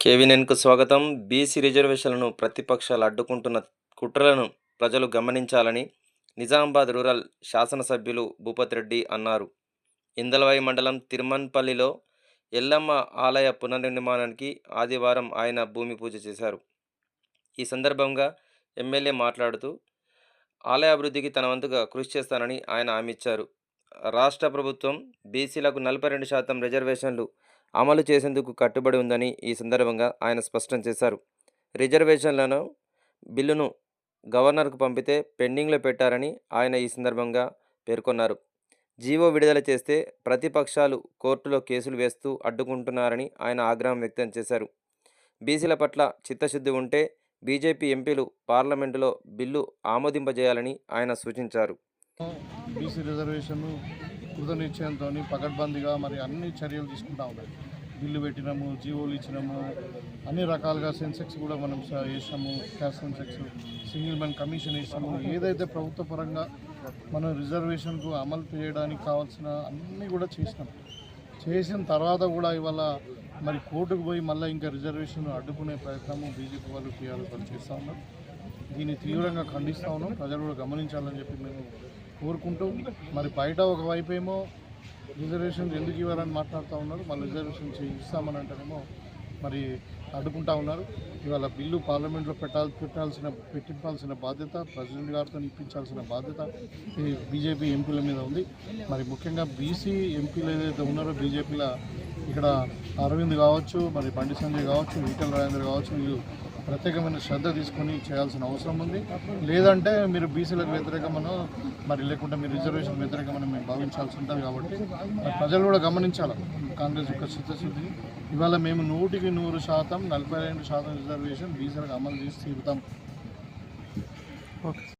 కేవీనెన్కు స్వాగతం. బీసీ రిజర్వేషన్లను ప్రతిపక్షాలు అడ్డుకుంటున్న కుట్రలను ప్రజలు గమనించాలని నిజామాబాద్ రూరల్ శాసనసభ్యులు భూపతి రెడ్డి అన్నారు. ఇందలవాయి మండలం తిరుమన్పల్లిలో ఎల్లమ్మ ఆలయ పునర్నిర్మాణానికి ఆదివారం ఆయన భూమి పూజ చేశారు. ఈ సందర్భంగా ఎమ్మెల్యే మాట్లాడుతూ ఆలయ అభివృద్ధికి తన వంతుగా కృషి చేస్తానని ఆయన హామీ ఇచ్చారు. రాష్ట్ర ప్రభుత్వం బీసీలకు నలభై రెండు శాతం రిజర్వేషన్లు అమలు చేసేందుకు కట్టుబడి ఉందని ఈ సందర్భంగా ఆయన స్పష్టం చేశారు. రిజర్వేషన్లను బిల్లును గవర్నర్కు పంపితే పెండింగ్లో పెట్టారని ఆయన ఈ సందర్భంగా పేర్కొన్నారు. జీవో విడుదల చేస్తే ప్రతిపక్షాలు కోర్టులో కేసులు వేస్తూ అడ్డుకుంటున్నారని ఆయన ఆగ్రహం వ్యక్తం చేశారు. బీసీల పట్ల చిత్తశుద్ధి ఉంటే బీజేపీ ఎంపీలు పార్లమెంటులో బిల్లు ఆమోదింపజేయాలని ఆయన సూచించారు. బీసీ రిజర్వేషన్ కృతనిశ్చయంతో పకడ్బందీగా మరి అన్ని చర్యలు తీసుకుంటా ఉన్నాయి బిల్లు పెట్టినాము జీవోలు ఇచ్చినాము అన్ని రకాలుగా సెన్సెక్స్ కూడా మనం వేసాము cash Sensex single man commission వేసాము ఏదైతే ప్రభుత్వ పరంగా మనం రిజర్వేషన్కు అమలు చేయడానికి కావాల్సిన అన్నీ కూడా చేసినాం. చేసిన తర్వాత కూడా ఇవాళ మరి కోర్టుకు పోయి మళ్ళీ ఇంకా రిజర్వేషన్ అడ్డుకునే ప్రయత్నము బీజేపీ వాళ్ళు టీఆర్ఎస్ వాళ్ళు చేస్తూ ఉన్నారు. దీన్ని తీవ్రంగా ఖండిస్తా ఉన్నాం. ప్రజలు కూడా గమనించాలని చెప్పి మేము కోరుకుంటూ మరి బయట ఒకవైపు ఏమో రిజర్వేషన్ ఎందుకు ఇవ్వాలని మాట్లాడుతూ ఉన్నారు మళ్ళీ రిజర్వేషన్ చే- ఇస్తామని అంటేనేమో మరి అడ్డుకుంటా ఉన్నారు. ఇవాళ బిల్లు పార్లమెంట్లో పెట్టాల్ పెట్టాల్సిన పెట్టించాల్సిన బాధ్యత ప్రెసిడెంట్ గారితో ఇప్పించాల్సిన బాధ్యత ఈ బీజేపీ ఎంపీల మీద ఉంది. మరి ముఖ్యంగా బీసీ ఎంపీలు ఏదైతే ఉన్నారో బీజేపీలో ఇక్కడ అరవింద్ కావచ్చు మరి బండి సంజయ్ కావచ్చు ఈటల రాజేంద్ర కావచ్చు వీళ్ళు ప్రత్యేకమైన శ్రద్ధ తీసుకొని చేయాల్సిన అవసరం ఉంది. లేదంటే మీరు బీసీలకు వ్యతిరేకమనో మరి లేకుంటే మీరు రిజర్వేషన్ వ్యతిరేకమని మేము భావించాల్సి ఉంటుంది కాబట్టి ప్రజలు కూడా గమనించాలి. కాంగ్రెస్ యొక్క చిత్తశుద్ధిని ఇవాళ మేము నూటికి నూరు శాతం నలభై రెండు శాతం రిజర్వేషన్ బీసీలకు అమలు చేసి తీరుతాం.